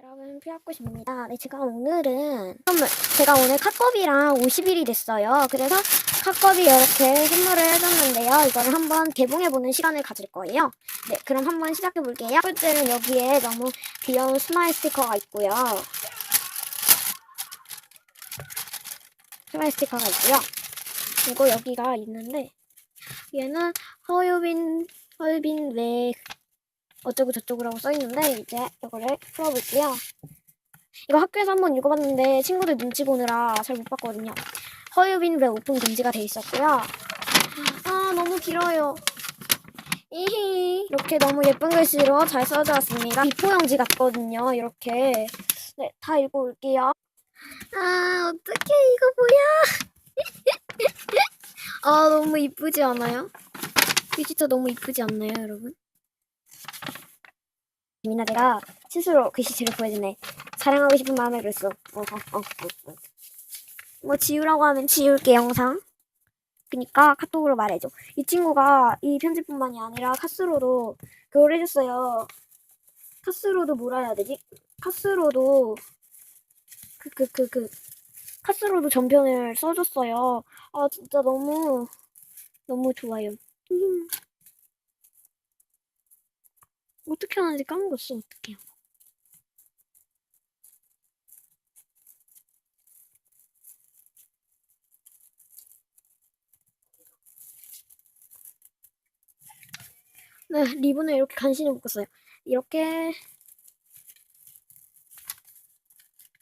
여러분 피아꽃입니다. 네, 제가 오늘은 선물 제가 오늘 카컵이랑 50일이 됐어요. 그래서 카컵이 이렇게 선물을 해줬는데요. 이거를 한번 개봉해보는 시간을 가질 거예요. 네, 그럼 한번 시작해볼게요. 첫 번째는 여기에 너무 귀여운 스마일 스티커가 있고요. 스마일 스티커가 있고요. 그리고 여기가 있는데 얘는 허유빈 허유빈 왜 어쩌고 저쩌고라고 써있는데 이제 이거를 풀어볼게요. 이거 학교에서 한번 읽어봤는데 친구들 눈치 보느라 잘 못 봤거든요. 허유빈 왜 오픈 금지가 돼 있었고요. 아 너무 길어요. 이히 이렇게 너무 예쁜 글씨로 잘 써져 왔습니다. 비포 용지 같거든요. 이렇게 네, 다 읽어볼게요. 아 어떡해 이거 뭐야? 아 너무 이쁘지 않아요? 디지터 너무 이쁘지 않나요 여러분? 미나대가 스스로 글씨체를 보여주네. 사랑하고 싶은 마음을 그랬어. 어, 어, 어, 어, 어. 뭐 지우라고 하면 지울게 영상. 그니까 카톡으로 말해줘. 이 친구가 이 편집뿐만이 아니라 카스로도 그걸 해줬어요. 카스로도 뭐라 해야 되지? 카스로도 그 그 그그 카스로도 전편을 써줬어요. 아 진짜 너무 너무 좋아요. 음. 어떻게 하는지 까먹었어. 어떡해요. 네, 리본을 이렇게 간신히 묶었어요. 이렇게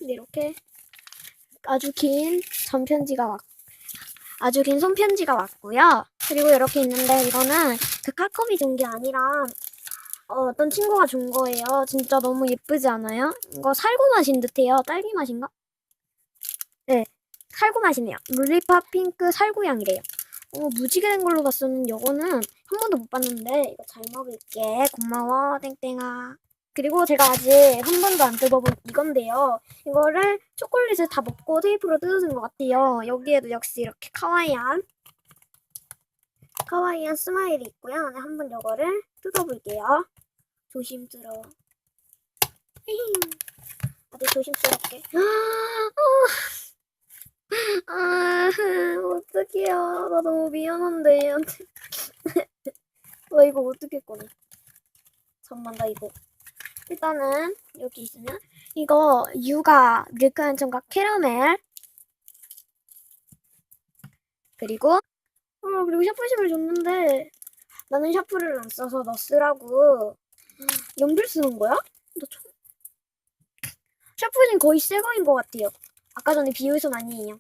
네, 이렇게 아주 긴 전편지가 왔 아주 긴 손편지가 왔고요. 그리고 이렇게 있는데 이거는 그 카컵이 준게 아니라 어, 어떤 친구가 준 거예요. 진짜 너무 예쁘지 않아요? 이거 살구 맛인 듯해요. 딸기 맛인가? 네, 살구 맛이네요. 룰리팝 핑크 살구 향이래요. 어, 무지개 된 걸로 봤었는데 이거는 한 번도 못 봤는데 이거 잘 먹을게. 고마워, 땡땡아. 그리고 제가 아직 한 번도 안 뜯어본 이건데요. 이거를 초콜릿을 다 먹고 테이프로 뜯어준 것 같아요. 여기에도 역시 이렇게 카와이한 카와이한 스마일이 있고요. 네, 한번 이거를 뜯어볼게요. 조심스러워. 아주 조심스럽게. 아, 아, 어떡해요. 나 너무 미안한데, 얘한테. 나 이거 어떻게 꺼내? 잠만, 나 이거. 일단은, 여기 있으면, 이거, 유가, 밀크한 청각 캐러멜. 그리고, 어, 그리고 샤프심을 줬는데, 나는 샤프를 안 써서 너 쓰라고. 연필 쓰는 거야? 나 처음. 샤프는 거의 새 거인 것 같아요. 아까 전에 비유선 아니에요.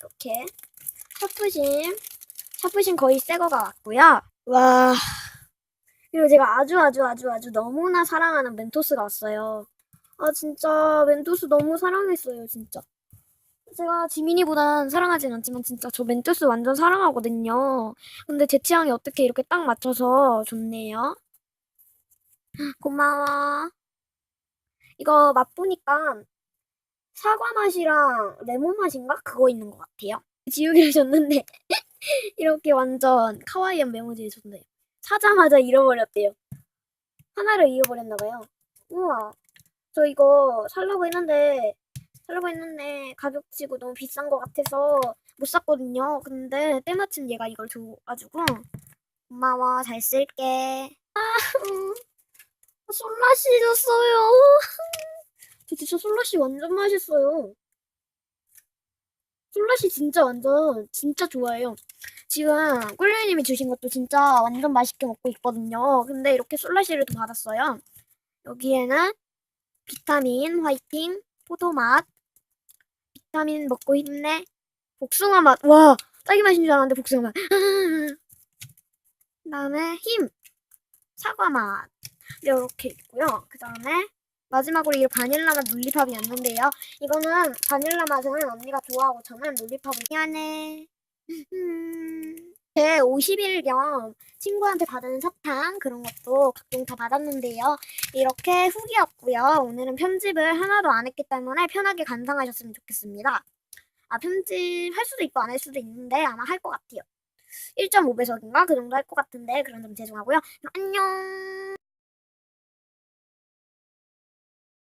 이렇게 샤프심, 샤프심 거의 새 거가 왔고요. 와. 그리고 제가 아주 아주 아주 아주 너무나 사랑하는 멘토스가 왔어요. 아 진짜 멘토스 너무 사랑했어요 진짜. 제가 지민이보단 사랑하진 않지만 진짜 저 멘토스 완전 사랑하거든요. 근데 제 취향에 어떻게 이렇게 딱 맞춰서 좋네요. 고마워. 이거 맛보니까 사과 맛이랑 레몬 맛인가? 그거 있는 것 같아요. 지우개를 줬는데 이렇게 완전 카와이한 메모지를 줬네요. 사자마자 잃어버렸대요. 하나를 잃어버렸나봐요. 우와. 저 이거 살려고 했는데 살려고 했는데 가격치고 너무 비싼 것 같아서 못 샀거든요. 근데 때마침 얘가 이걸 줘가지고 고마워 잘 쓸게. 아, 음. 솔라시 줬어요. 저 진짜 솔라시 완전 맛있어요. 솔라시 진짜 완전 진짜 좋아해요. 지금 꿀류님이 주신 것도 진짜 완전 맛있게 먹고 있거든요. 근데 이렇게 솔라시를 또 받았어요. 여기에는 비타민 화이팅 포도 맛 비타민 먹고 힘내 복숭아 맛 와 딸기 맛인 줄 알았는데 복숭아 맛 그 다음에 힘 사과 맛 이렇게 있고요. 그 다음에 마지막으로 이 바닐라 맛 눌리팝이었는데요. 이거는 바닐라 맛은 언니가 좋아하고 저는 눌리팝을 미안해. 음, 제 50일 겸 친구한테 받은 사탕 그런 것도 각종 다 받았는데요. 이렇게 후기였고요. 오늘은 편집을 하나도 안 했기 때문에 편하게 감상하셨으면 좋겠습니다. 아 편집 할 수도 있고 안 할 수도 있는데 아마 할 것 같아요. 1.5배속인가 그 정도 할 것 같은데 그런 점 죄송하고요. 안녕.